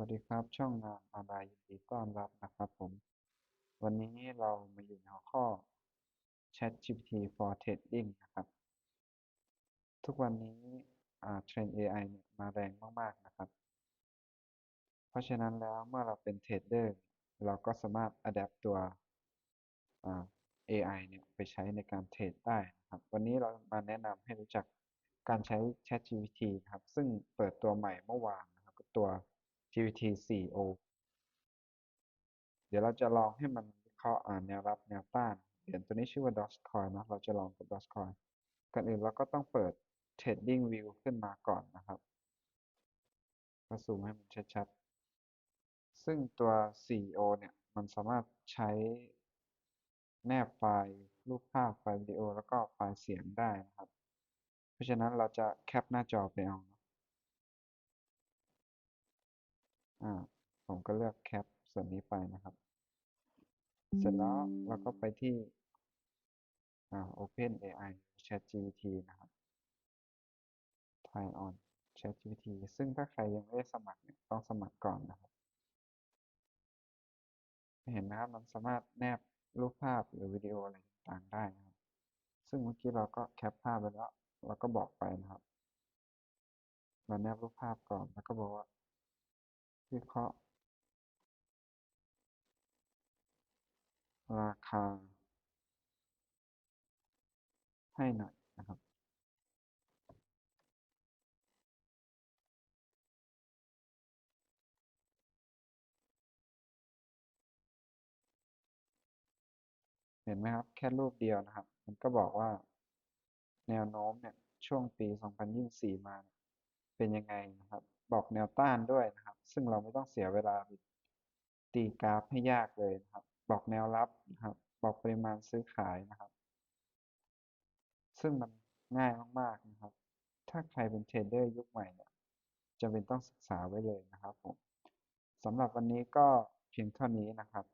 วัสดีครับ ช่องงานออนไลน์ยินดีต้อนรับนะครับผม วันนี้เรามาอยู่ในหัวข้อ ChatGPT for Trading นะครับ ทุกวันนี้เทรนด์ AI เนี่ยมาแรงมาก ๆ นะครับ เพราะฉะนั้นแล้วเมื่อเราเป็นเทรดเดอร์เราก็สามารถ adapt ตัว AI เนี่ยไปใช้ในการเทรดได้นะครับ วันนี้เรามาแนะนำให้รู้จักการใช้ ChatGPT ครับ ซึ่งเปิดตัวใหม่เมื่อวานนะครับตัว GPT 4o เดี๋ยวเราจะลองให้มันวิเคราะห์แนวรับแนวต้านเหรียญตัวนี้ชื่อว่า Dogecoin นะเราจะลองกับ Dogecoin ก่อนอื่นเราก็ต้องเปิด Trading View ขึ้นมาก่อนนะครับก็ซูมให้มันชัดๆ ซึ่งตัว 4o เนี่ยมันสามารถใช้แนบไฟล์รูปภาพไฟล์วิดีโอ แล้วก็ไฟล์เสียงได้นะครับ เพราะฉะนั้นเราจะแคปหน้าจอไปเอา อ่าผมก็เลือกแคปส่วนนี้ไปนะครับ เสร็จแล้วเราก็ไปที่อ่า Open AI ChatGPT นะครับ Try on ChatGPT ซึ่งถ้าใครยังไม่ได้สมัครเนี่ยต้องสมัครก่อนนะครับ เห็นนะครับมันสามารถแนบรูปภาพหรือวิดีโออะไรต่างๆได้นะครับ ซึ่งเมื่อกี้เราก็แคปภาพไปแล้วเราก็บอกไปนะครับเราแนบรูปภาพก่อนแล้วก็บอกว่า วิเคราะห์ราคา ให้หน่อยนะครับ เห็นไหมครับ แค่รูปเดียวนะครับ มันก็บอกว่าแนวโน้มเนี่ยช่วงปี 2024 มา เป็นยังไงนะครับ บอกแนวต้านด้วยนะครับ ซึ่งเราไม่ต้องเสียเวลาตีกราฟให้ยากเลยนะครับ บอกแนวรับนะครับ บอกปริมาณซื้อขายนะครับ ซึ่งมันง่ายมากๆนะครับ ถ้าใครเป็นเทรดเดอร์ยุคใหม่เนี่ยจำเป็นต้องศึกษาไว้เลยนะครับผมสำหรับวันนี้ก็เพียงเท่านี้นะครับ